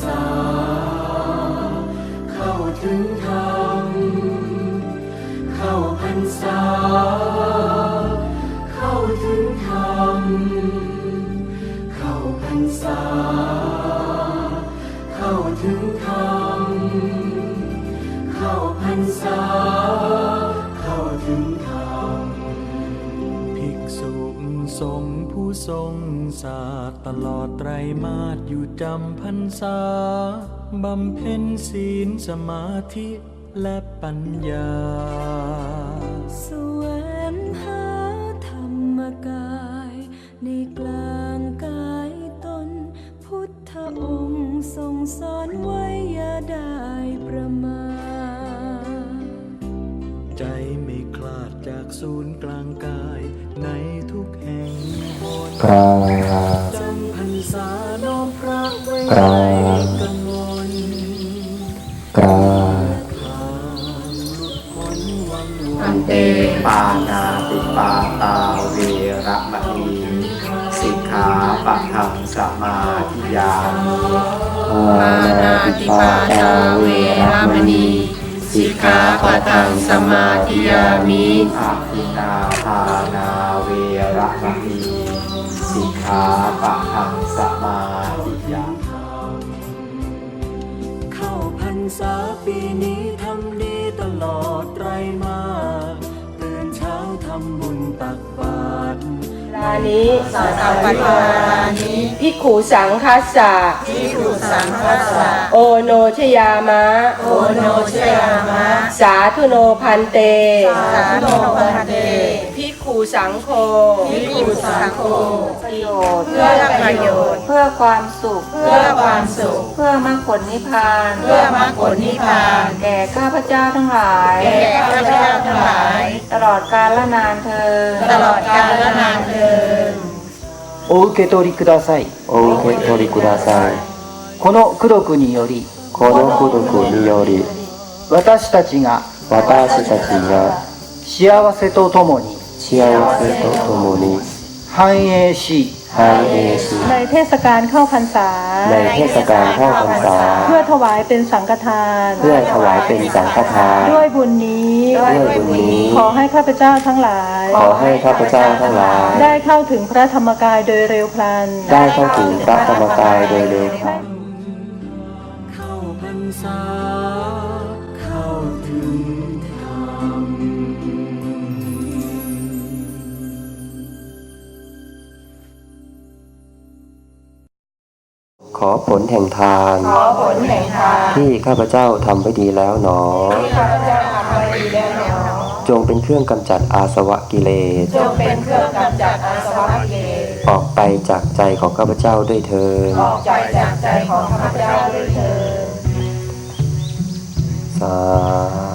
ษ ทรงศาสตลอดไตรมาสอยู่จำพรรษา บำเพ็ญศีลสมาธิและปัญญา แสวงหาธรรมกาย ในกลางกายตน พุทธองค์ทรงสอนไว้อย่าได้ประมาทใจไม่คลาดจากศูนย์กลางกาย กราบจำพรรษาน้อมพระไว้กราบในกมลกราบอันเตปานาติปาตาเวระมณีสิกขาปะทังสมาธิยามิมานาติปาตาเวระมณีสิกขาปะทังสมาธิยามิอาทินา ขาปะทังสมาธิยามิเข้าพรรษาปีนี้ทำดีตลอดไตรมาสตื่นเช้าทำบุญตักบาตรลานิสังฆปทานิพิกขุสังคัสสะพิกขุสังคัสสะโอโนชยามะ โอโนชยามะ สาธุโนพันเต สาธุโนพันเตพิกขุ สังโฆพิกขุสังโฆประโยชน์ เพื่อประโยชน์ เพื่อความสุข เพื่อความสุข เพื่อมรรคผลนิพพาน เพื่อมรรคผลนิพพาน แก่ข้าพเจ้าทั้งหลาย แก่ข้าพเจ้าทั้งหลาย ตลอดกาลละนานเธอญ ตลอดกาลและนานเทิน お受け取りください。お受け取りください。この功徳により、この孤独により、私たちが私たちが幸せとともに 幸せとともに繁栄し、繁栄し、 ในเทศกาลเข้าพรรษา ในเทศกาลเข้าพรรษา เพื่อถวายเป็นสังฆทาน เพื่อถวายเป็นสังฆทาน ด้วยบุญนี้ ด้วยบุญนี้ ขอให้ข้าพเจ้าทั้งหลาย ขอให้ข้าพเจ้าทั้งหลาย ได้เข้าถึงพระธรรมกายโดยเร็วพลัน ได้เข้าถึงพระธรรมกายโดยเร็วพลัน ขอผลแห่งทานที่ข้าพเจ้าทำไว้ดีแล้วหนอ จงเป็นเครื่องกำจัดอาสวะกิเลส จงเป็นเครื่องกำจัดอาสวะกิเลส ออกไปจากใจของข้าพเจ้าด้วยเถิดออกจากจากใจของข้าพเจ้าด้วยเถิดสา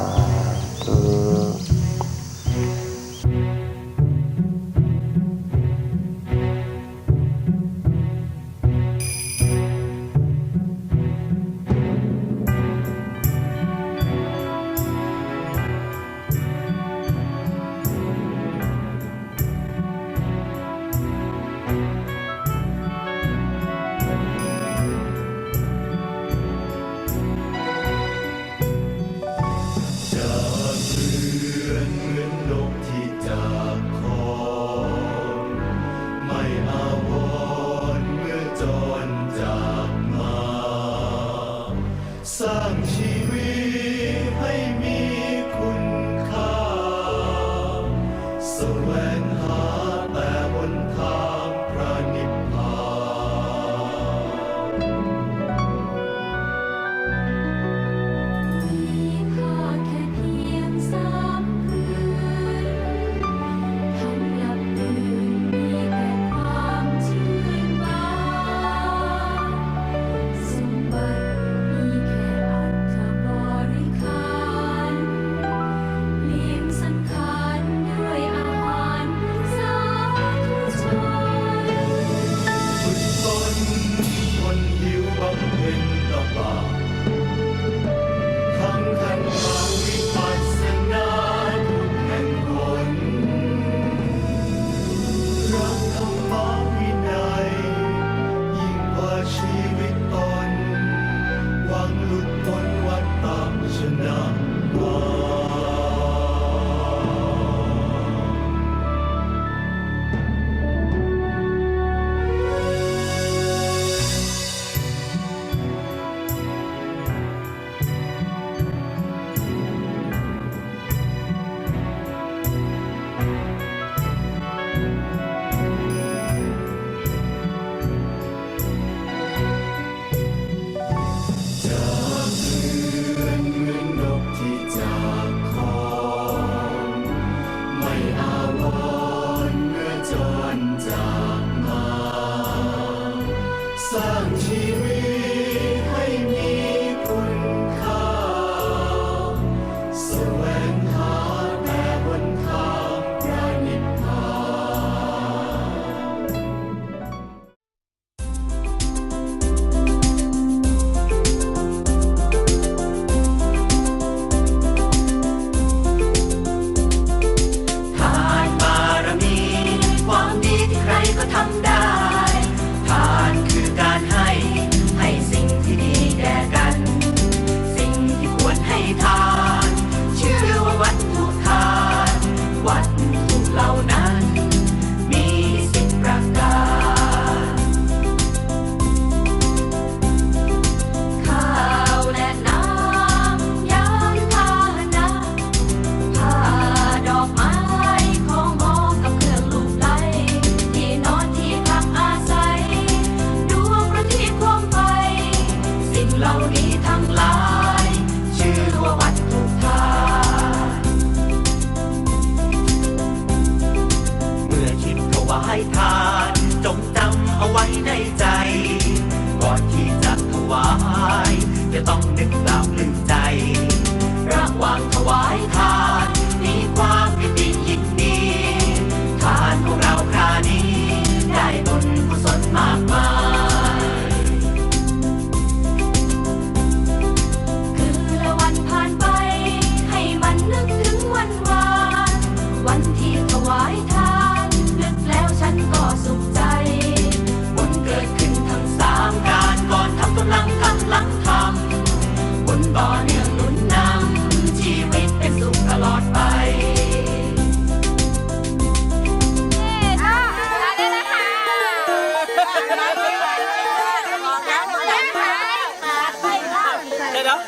เนะ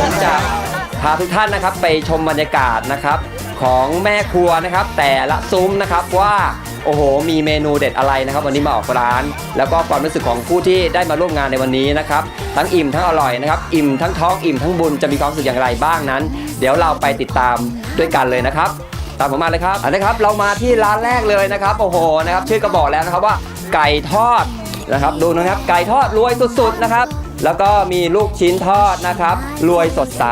ผมจะพาทุกท่านนะครับไปชมบรรยากาศนะครับ ของแม่ครัวนะครับ แต่ละซุ้มนะครับว่า โอ้โห มีเมนูเด็ดอะไรนะครับ วันนี้มาออกร้าน แล้วก็ความรู้สึกของผู้ที่ได้มาร่วมงานในวันนี้นะครับ ทั้งอิ่มทั้งอร่อยนะครับ อิ่มทั้งท้องอิ่มทั้งบุญจะมีความรู้สึกอย่างไรบ้างนั้น เดี๋ยวเราไปติดตามด้วยกันเลยนะครับ ตามผมมาเลยครับอันนะครับ เรามาที่ร้านแรกเลยนะครับ โอ้โห นะครับ ชื่อก็บอกแล้วนะครับว่าไก่ทอดนะครับ ดูนะครับ ไก่ทอดรวยสุดๆนะครับ แล้วก็มีลูกชิ้นทอดนะครับ รวยสดใส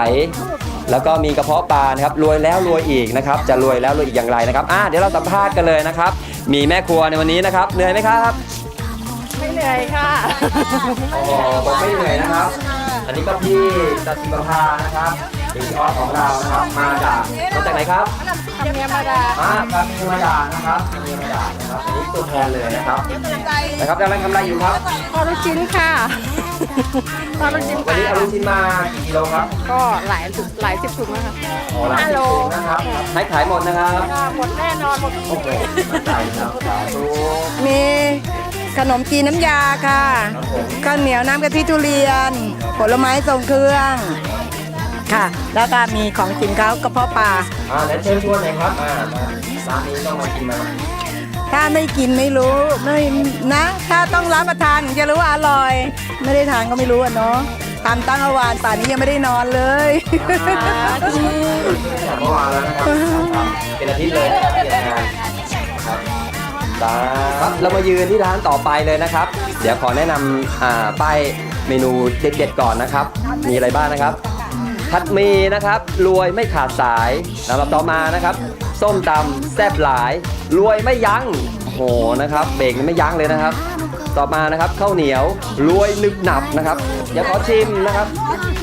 แล้วก็มีกระเพาะปลานะครับรวยแล้วรวยอีกนะครับ จะรวยแล้วรวยอีกอย่างไรนะครับอ่าเดี๋ยวเราสัมภาษณ์กันเลยนะครับ มีแม่ครัวในวันนี้นะครับ เหนื่อยไหมครับไม่เหนื่อยค่ะ โอ้ผมไม่เหนื่อยนะครับ อันนี้ก็พี่จัสิประภานะครับ พี่ออสของเรานะครับมาจากมาจากไหนครับทำเนียมมาดาอ่าการมีมาดานะครับมีมาดานะครับอันนี้ตัวแทนเลยนะครับนะครับกำลังทำอะไรอยู่ครับทอดลูกชิ้นค่ะทอดลูกชิ้นวันนี้เอาลูกชิ้นมากี่กิโลครับก็หลายถุงหลายสิบถุงนะคะ โอ้ร้านสิบถุงนะครับให้ขายหมดนะครับ หมดแน่นอนหมดโอ้โหมั่นใจครับสาธุมีขนมจีนน้ำยาค่ะครับผมข้าวเหนียวน้ำกะทิทุเรียน ผลไม้ทรงเครื่อง ค่ะ แล้วก็มีของกินเขากระเพาะปลาอ่าแล้วเชิญชวนหน่อยครับอ่ามาร้านนี้ต้องมากินมาถ้าไม่กินไม่รู้ไม่นะ ถ้าต้องรับประทานถึงจะรู้ว่าอร่อย ไม่ได้ทานก็ไม่รู้อะเนาะทำตั้งเอาวานป่านนี้ยังไม่ได้นอนเลย จากเมื่อวานแล้วนะครับเป็นอาทิตย์เลยนะครับที่ทำงานครับครับเรามายืนที่ร้านต่อไปเลยนะครับ เดี๋ยวขอแนะนำอ่าป้ายเมนูเด็ดๆก่อนนะครับ มีอะไรบ้างนะครับ ผัดหมีนะครับ รวยไม่ขาดสายลำดับต่อมานะครับ ส้มตำแซ่บหลาย รวยไม่ยั้งโอ้โหนะครับ เบรกไม่ยั้งเลยนะครับ ต่อมานะครับข้าวเหนียวรวยนึกหนับนะครับเดี๋ยวขอชิมนะครับ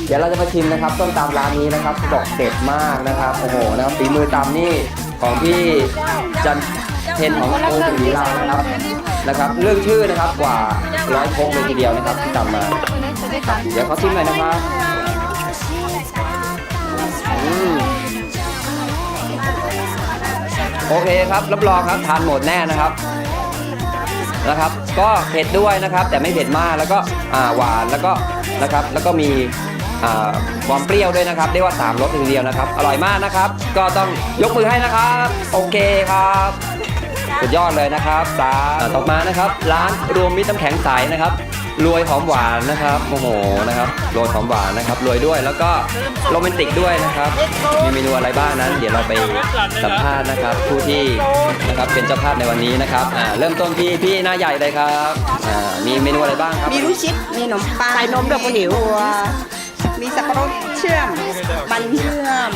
เดี๋ยวเราจะมาชิมนะครับส้มตำร้านนี้นะครับเขาบอกเด็ดมากนะครับโอ้โหนะครับฝีมือตำนี่ของพี่จันเทนของโอสุรีเรานะครับนะครับ เรื่องชื่อนะครับกว่าร้อยโคกเลยทีเดียวนะครับที่ตำมาเดี๋ยวขอชิมหน่อยนะครับ โอเคครับ รับรองครับทานหมดแน่นะครับนะครับ ก็เผ็ดด้วยนะครับ แต่ไม่เผ็ดมากแล้วก็หวานแล้วก็นะครับ แล้วก็มีความเปรี้ยวด้วยนะครับเรียกว่าสามรสทีเดียวนะครับ อร่อยมากนะครับ ก็ต้องยกมือให้นะครับ โอเคครับสุดยอดเลยนะครับสาอ่าต่อมานะครับ ร้านรวมมิตรน้ำแข็งใสนะครับ รวยหอมหวานนะครับโอ้โหนะครับรวยหอมหวานนะครับรวยด้วยแล้วก็โรแมนติกด้วยนะครับ มีเมนูอะไรบ้างนั้น เดี๋ยวเราไปสัมภาษณ์นะครับ ผู้ที่นะครับเป็นเจ้าภาพในวันนี้นะครับอ่าเริ่มต้นที่พี่หน้าใหญ่เลยครับอ่ามีเมนูอะไรบ้างครับ มีลูกชิ้นมีขนมปังใส่นมแบบหิว มีสับปะรดเชื่อม มันเชื่อม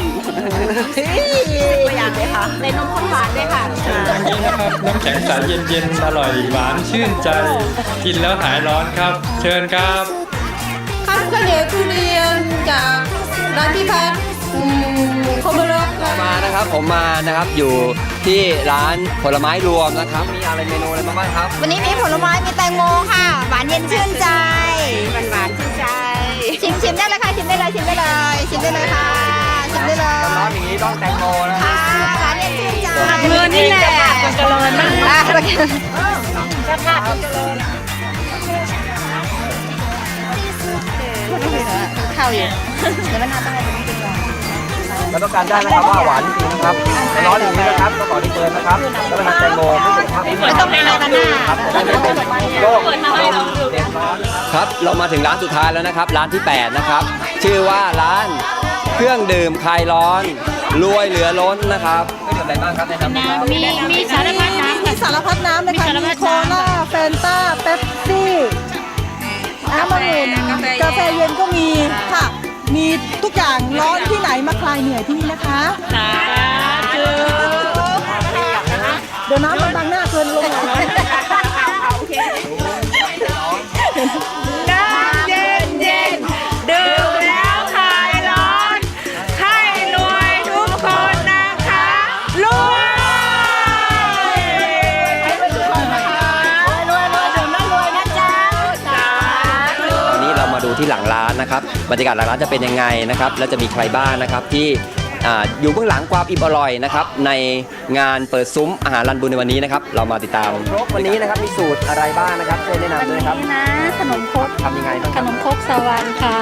ตัวอย่างเลยค่ะใส่นมข้นหวานด้วยค่ะนี่นะครับน้ำแข็งใสเย็นๆ อร่อยหวานชื่นใจ กินแล้วหายร้อนครับ เชิญครับข้าวเหนียวทุเรียนจากร้านพี่พัฒน์โคโมโรค่ะมานะครับผมมานะครับอยู่ที่ร้านผลไม้รวมนะครับ มีอะไรเมนูอะไรบ้างครับ วันนี้มีผลไม้มีแตงโมค่ะ หวานเย็นชื่นใจ หวานหวานชื่นใจ ชิมชิมได้เลยค่ะชิมได้เลยชิมได้เลยชิมได้เลยค่ะชิมได้เลยร้อนๆอย่างนี้ต้องแตงโมนะค่ะหวานเย็นชื่นใจเงินนี่แหละคนเจริญมากอะ ข้าวอยู่เดี๋ยวมันน่าต้องเอาไปกินก่อนแล้วต้องการได้นะครับว่าหวานจริงๆนะครับแต่ร้อนอย่างนี้นะครับก็ขอที่เติมนะครับแล้วก็ทานแตงโมไม่สุขภาพไม่ต้องให้เรากันหน้าครับจะได้ไม่เป็นโรคครับเรามาถึงร้านสุดท้ายแล้วนะครับ ร้านที่ 8 นะครับ ชื่อว่าร้านเครื่องดื่มคลายร้อน รวยเหลือล้นนะครับเครื่องดื่มอะไรบ้างครับแนะนำครับมีมีสารพัดน้ำมีสารพัดน้ำเลยค่ะมีโคลา มีทุกอย่างร้อนที่ไหนมาคลายเหนื่อยที่นี่นะคะเดี๋ยวน้ำมันบังหน้าเกินลงหน่อยนะ ที่หลังร้านนะครับบรรยากาศหลังร้านจะเป็นยังไงนะครับแล้วจะมีใครบ้างนะครับที่อ่าอยู่เบื้องหลังความอิ่มอร่อยนะครับในงานเปิดซุ้มอาหารรันบุญในวันนี้นะครับ เรามาติดตามครกวันนี้นะครับมีสูตรอะไรบ้างนะครับช่วยแนะนำด้วยนะครับนี่นะขนมครกทำยังไงบ้างขครับนมครกสวรรค์ค่ะ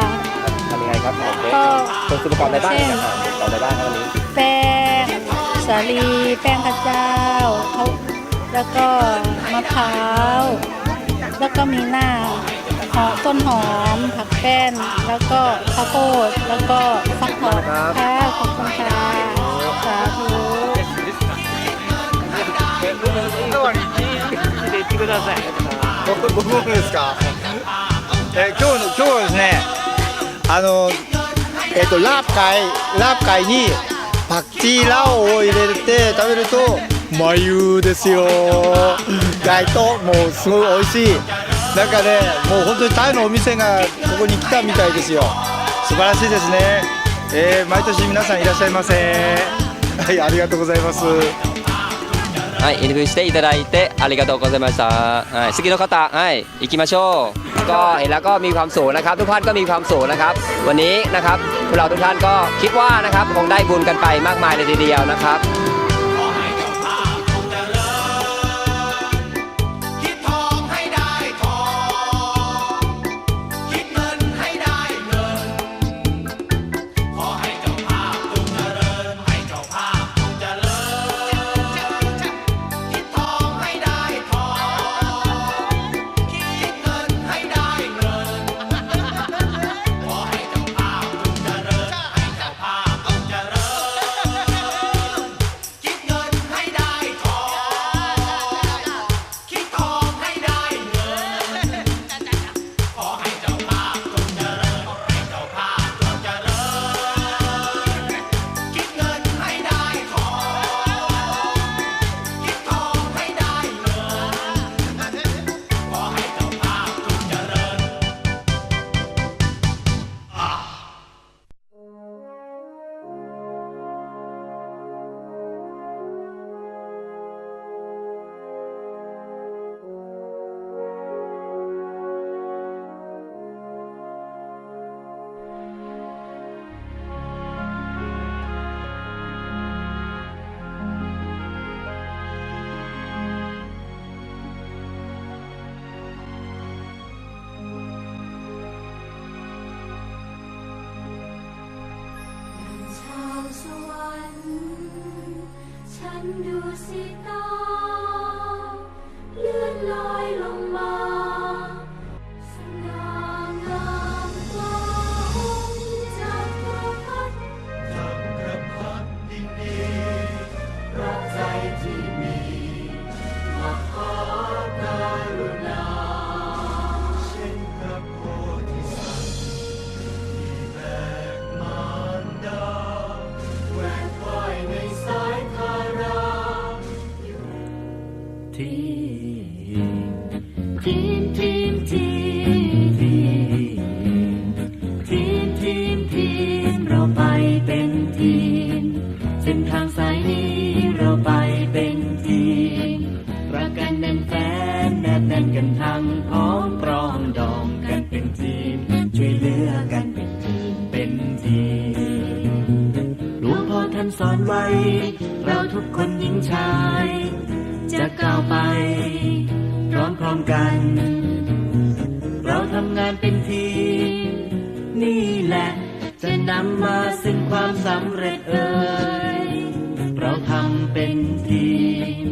ทำยังไงครับขนมครกก็ส่วนส่วนประกอบในบ้านเช่นนะครับส่วนประกอบในบ้านครับวันนี้แป้งสาลีแป้งข้าวเจ้าเขาแล้วก็มะพร้าวแล้วก็มีหน้าห อมต้นหอม ผักแป้น แล้วก็ข้าวโพด แล้วก็ฟักทองค่ะขอบคุณค่ะสาธุ 僕僕ですか。え今日の今日はですね、あのえっ、とラープ会ラープ会にパクチーラオを入れて食べると眉ですよ。意外ともうすごい美味しい。 なんかねもう本当にタイのお店がここに来たみたいですよ。素晴らしいですね。えー毎年皆さんいらっしゃいませ。はいありがとうございます。はい、インタビューしていただいてありがとうございました。はい、次の方、はい、行きましょう。ก็เห็นแล้วก็มีความสุขนะครับ ทุกท่านก็มีความสุขนะครับ วันนี้นะครับพวกเราทุกท่านก็คิดว่านะครับคงได้บุญกันไปมากมายเลยทีเดียวนะครับ Andu Sita. team, team, team, team, team, team, team เราไปเป็นทีมเส้นทางสายนี้เราไปเป็นทีมรักกันแน่นแฟนแนบแน่นกันทั้งพร้อมปรองดองกันเป็นทีม ช่วยเหลือกันเป็นทีมเป็นทีมหลวงพ่อท่านสอนไว้ เราทุกคนหญิงชาย พร้อมๆกัน เราทำงานเป็นทีมนี่แหละ จะนำมาซึ่งความสำเร็จเอ่ยเราทำเป็นทีม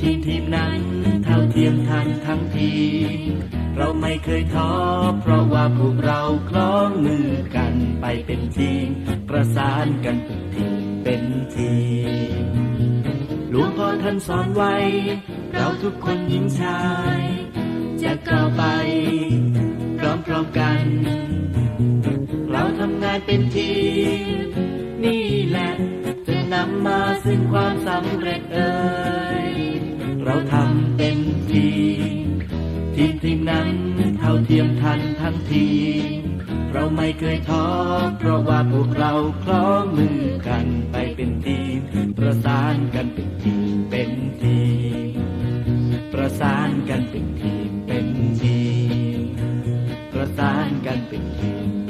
ทีมทีมนั้นเท่าเทียมทันทั้งทีม เราไม่เคยท้อเพราะว่าพวกเราคล้องมือกันไปเป็นทีม ประสานกันเป็นทีมเป็นทีม หลวงพ่อท่านสอนไว้ เราทุกคนหญิงชาย จะก้าวไปพร้อมๆกัน เราทำงานเป็นทีมนี่แหละจะนำมาซึ่งความสำเร็จเอ่ยเราทำเป็นทีมทีมทีมนั้นเท่าเทียมทันทั้งทีเราไม่เคยท้อเพราะว่าพวกเราคล้องมือกันไป ประสานกันเป็นทีมเป็นทีม ประสานกันเป็นทีมเป็นทีม ประสานกันเป็นทีม